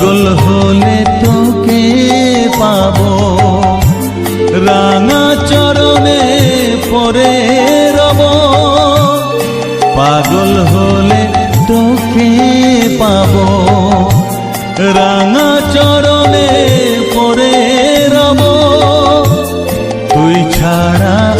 পাগল হলে তোকে পাব। রাঙা চরণে পরে রব। পাগল হলে তোকে পাব। রাঙা চরণে পরে রব। তুই ছাড়া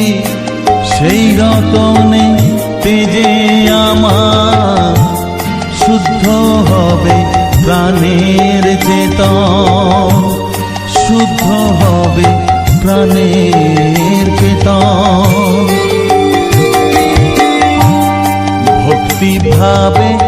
রতনে তেজে আমার শুদ্ধ হবে প্রাণের চেতন। শুদ্ধ হবে প্রাণের চেতন। ভক্তি ভাবে